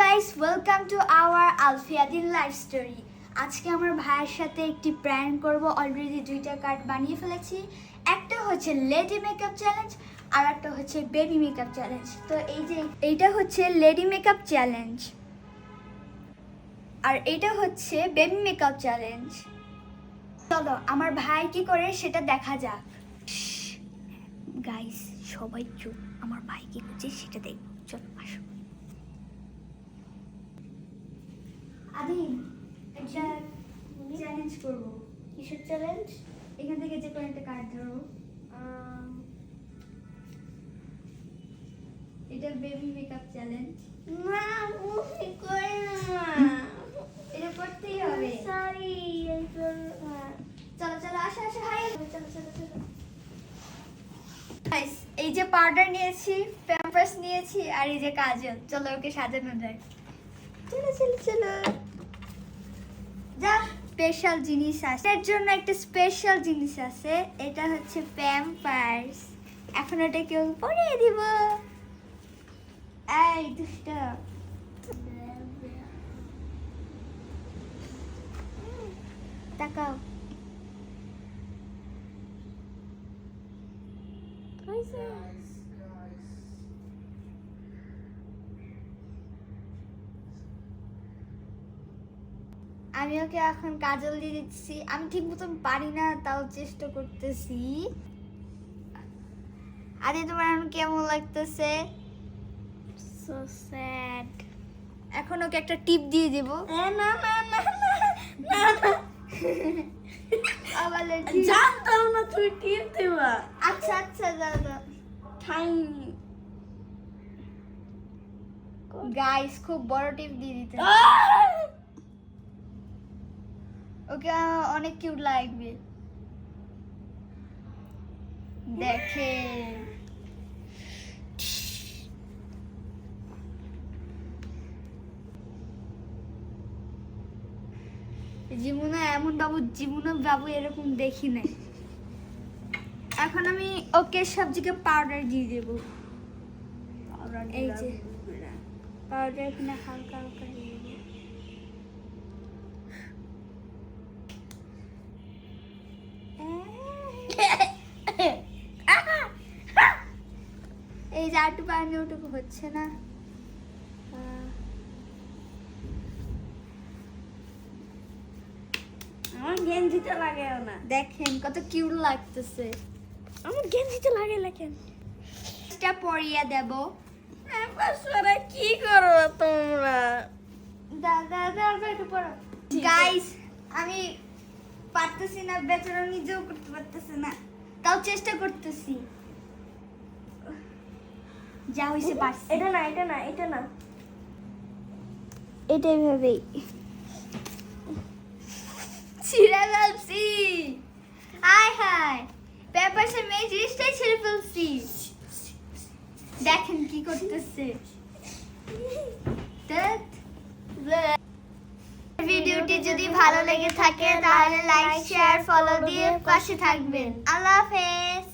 Guys welcome to our Alfiyadin life story আজকে আমার ভাইয়ের সাথে একটি প্র্যাঙ্ক করব অলরেডি দুইটা কার্ড বানিয়ে ফেলেছি। একটা হচ্ছে লেডি মেকআপ চ্যালেঞ্জ আর একটা হচ্ছে বেবি মেকআপ চ্যালেঞ্জ তো এই যে, এইটা হচ্ছে লেডি মেকআপ চ্যালেঞ্জ আর এটা হচ্ছে বেবি মেকআপ চ্যালেঞ্জ চলো, আমার ভাই কি করে সেটা দেখা যাক। গাইস সবাই চুপ। আমার ভাই কি করছে সেটা দেখব চলো, আসো। আমি একটা চ্যালেঞ্জ করব। কিসের চ্যালেঞ্জ এখান থেকে যে কোনো একটা কার্ড ধরো। এটা বেবি মেকআপ চ্যালেঞ্জ না মুখে করে না। এটা করতেই হবে। সরি চলো চলো আসো আসো হাই চলো চলো চলো এই যে পাউডার নিয়েছি প্যাম্পাস নিয়েছি আর এই যে কাজল। চলো ওকে সাজানো যায় চলো চলো চলো। যা স্পেশাল জিনিস আছে। এর জন্য একটা স্পেশাল জিনিস আছে। এটা হচ্ছে প্যাম্পার্স এখন ওটা কেউ পরিয়ে দিব। এই দুষ্ট। তাকাও। আমি ওকে এখন কাজল দিয়ে দিচ্ছি। আমি ঠিক মতন পারি না তাও চেষ্টা করতেছি। আরে তোমার এখন কেমন লাগতেছে? সো স্যাড এখন ওকে একটা টিপ দিয়ে দিব। না না না না না না আবার জানতাম না তুই টিপ দিবা। আচ্ছা আচ্ছা দাদা গাইস খুব বড় টিপ দিয়ে দিতে। ওকে অনেক কিউট লাগবে। দেখে। জীবনে এমন বাবু জীবনে বাবু এরকম দেখি নাই। এখন আমি ওকে সব জায়গায় পাউডার দিয়ে দেবো। এই যে পাউডার এখানে হালকা হালকা দিয়ে দেবো এই যে আটু পানি ওটুকু হচ্ছে না। আমার গেঞ্জিতে লাগে না। দেখেন কত কিউট লাগতেছে। আমার গেঞ্জিতে লাগে লেখেন এটা পরিয়ে দেব। পাশরা কি করো তোমরা? দাদা দাদা একটু পড়ো। গাইস আমি পারতেছি না বেচারা নিজেও করতে পারতেছে না। তাও চেষ্টা করতেছি। যা হয়েছে পারছি। এটা না এটা না এটা না। এটা এভাবেই। ছিঁড়ে ফেলছি। High high. পেপারসের মেয়ে জিনিসটাই ছিঁড়ে ফেলছি। দেখেন কি করতেছে। ভিডিওটি যদি ভালো লেগে থাকে তাহলে লাইক শেয়ার ফলো দিয়ে পাশে থাকবেন। আল্লাহ হাফেজ।